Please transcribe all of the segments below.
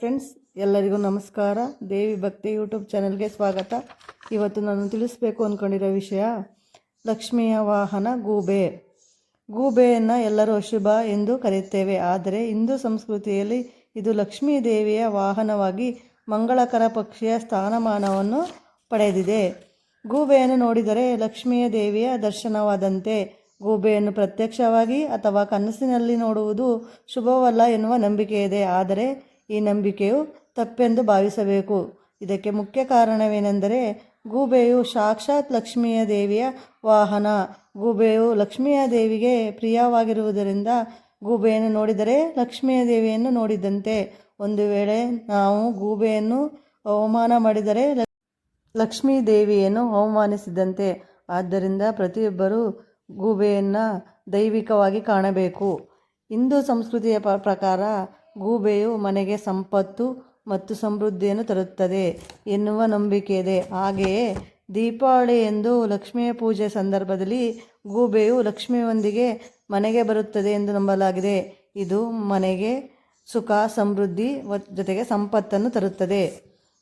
Friends ಎಲ್ಲರಿಗೂ ನಮಸ್ಕಾರ. ದೇವಿ ಭಕ್ತಿ ಯೂಟ್ಯೂಬ್ ಚಾನಲ್ಗೆ ಸ್ವಾಗತ. ಇವತ್ತು ನಾನು ತಿಳಿಸ್ಬೇಕು ಅಂದ್ಕೊಂಡಿರೋ ವಿಷಯ, ಲಕ್ಷ್ಮಿಯ ವಾಹನ ಗೂಬೆ. ಗೂಬೆಯನ್ನು ಎಲ್ಲರೂ ಅಶುಭ ಎಂದು ಕರೆಯುತ್ತೇವೆ. ಆದರೆ ಹಿಂದೂ ಸಂಸ್ಕೃತಿಯಲ್ಲಿ ಇದು ಲಕ್ಷ್ಮೀ ದೇವಿಯ ವಾಹನವಾಗಿ ಮಂಗಳಕರ ಪಕ್ಷಿಯ ಸ್ಥಾನಮಾನವನ್ನು ಪಡೆದಿದೆ. ಗೂಬೆಯನ್ನು ನೋಡಿದರೆ ಲಕ್ಷ್ಮಿಯ ದೇವಿಯ ದರ್ಶನವಾದಂತೆ, ಗೂಬೆಯನ್ನು ಪ್ರತ್ಯಕ್ಷವಾಗಿ ಅಥವಾ ಕನಸಿನಲ್ಲಿ ನೋಡುವುದು ಶುಭವಲ್ಲ ಎನ್ನುವ ನಂಬಿಕೆ ಇದೆ ಆದರೆ ಈ ನಂಬಿಕೆಯು ತಪ್ಪೆಂದು ಭಾವಿಸಬೇಕು. ಇದಕ್ಕೆ ಮುಖ್ಯ ಕಾರಣವೇನೆಂದರೆ ಗೂಬೆಯು ಸಾಕ್ಷಾತ್ ಲಕ್ಷ್ಮಿಯ ದೇವಿಯ ವಾಹನ. ಗೂಬೆಯು ಲಕ್ಷ್ಮಿಯ ದೇವಿಗೆ ಪ್ರಿಯವಾಗಿರುವುದರಿಂದ ಗೂಬೆಯನ್ನು ನೋಡಿದರೆ ಲಕ್ಷ್ಮಿಯ ದೇವಿಯನ್ನು ನೋಡಿದಂತೆ. ಒಂದು ವೇಳೆ ನಾವು ಗೂಬೆಯನ್ನು ಅವಮಾನ ಮಾಡಿದರೆ ಲಕ್ಷ್ಮೀ ದೇವಿಯನ್ನು ಅವಮಾನಿಸಿದಂತೆ. ಆದ್ದರಿಂದ ಪ್ರತಿಯೊಬ್ಬರೂ ಗೂಬೆಯನ್ನು ದೈವಿಕವಾಗಿ ಕಾಣಬೇಕು. ಹಿಂದೂ ಸಂಸ್ಕೃತಿಯ ಪ್ರಕಾರ ಗೂಬೆಯು ಮನೆಗೆ ಸಂಪತ್ತು ಮತ್ತು ಸಮೃದ್ಧಿಯನ್ನು ತರುತ್ತದೆ ಎನ್ನುವ ನಂಬಿಕೆ ಇದೆ. ಹಾಗೆಯೇ ದೀಪಾವಳಿ ಎಂದು ಲಕ್ಷ್ಮಿಯ ಪೂಜೆ ಸಂದರ್ಭದಲ್ಲಿ ಗೂಬೆಯು ಲಕ್ಷ್ಮಿಯೊಂದಿಗೆ ಮನೆಗೆ ಬರುತ್ತದೆ ಎಂದು ನಂಬಲಾಗಿದೆ. ಇದು ಮನೆಗೆ ಸುಖ, ಸಮೃದ್ಧಿ ಜೊತೆಗೆ ಸಂಪತ್ತನ್ನು ತರುತ್ತದೆ.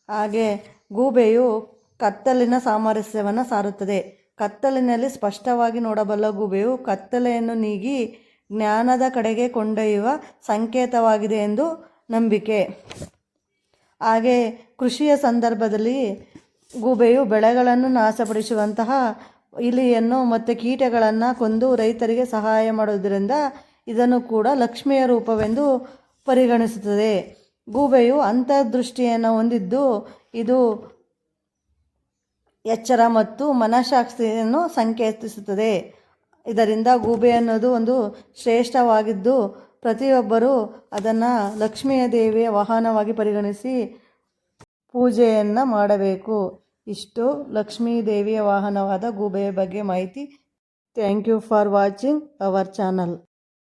ಹಾಗೆ ಗೂಬೆಯು ಕತ್ತಲಿನ ಸಾಮರಸ್ಯವನ್ನು ಸಾರುತ್ತದೆ. ಕತ್ತಲಿನಲ್ಲಿ ಸ್ಪಷ್ಟವಾಗಿ ನೋಡಬಲ್ಲ ಗೂಬೆಯು ಕತ್ತಲೆಯನ್ನು ನೀಗಿ ಜ್ಞಾನದ ಕಡೆಗೆ ಕೊಂಡೊಯ್ಯುವ ಸಂಕೇತವಾಗಿದೆ ಎಂದು ನಂಬಿಕೆ. ಹಾಗೆ ಕೃಷಿಯ ಸಂದರ್ಭದಲ್ಲಿ ಗೂಬೆಯು ಬೆಳೆಗಳನ್ನು ನಾಶಪಡಿಸುವಂತಹ ಇಲಿಯನ್ನು ಮತ್ತು ಕೀಟಗಳನ್ನು ಕೊಂದು ರೈತರಿಗೆ ಸಹಾಯ ಮಾಡುವುದರಿಂದ ಇದನ್ನು ಕೂಡ ಲಕ್ಷ್ಮಿಯ ರೂಪವೆಂದು ಪರಿಗಣಿಸುತ್ತದೆ. ಗೂಬೆಯು ಅಂತರ್ದೃಷ್ಟಿಯನ್ನು ಹೊಂದಿದ್ದು ಇದು ಎಚ್ಚರ ಮತ್ತು ಮನಃಶಾಸ್ತ್ರಿಯನ್ನು ಸಂಕೇತಿಸುತ್ತದೆ. ಇದರಿಂದ ಗೂಬೆ ಅನ್ನೋದು ಒಂದು ಶ್ರೇಷ್ಠವಾಗಿದ್ದು ಪ್ರತಿಯೊಬ್ಬರೂ ಅದನ್ನು ಲಕ್ಷ್ಮಿಯ ದೇವಿಯ ವಾಹನವಾಗಿ ಪರಿಗಣಿಸಿ ಪೂಜೆಯನ್ನು ಮಾಡಬೇಕು. ಇಷ್ಟು ಲಕ್ಷ್ಮೀ ದೇವಿಯ ವಾಹನವಾದ ಗೂಬೆಯ ಬಗ್ಗೆ ಮಾಹಿತಿ. Thank you for watching our channel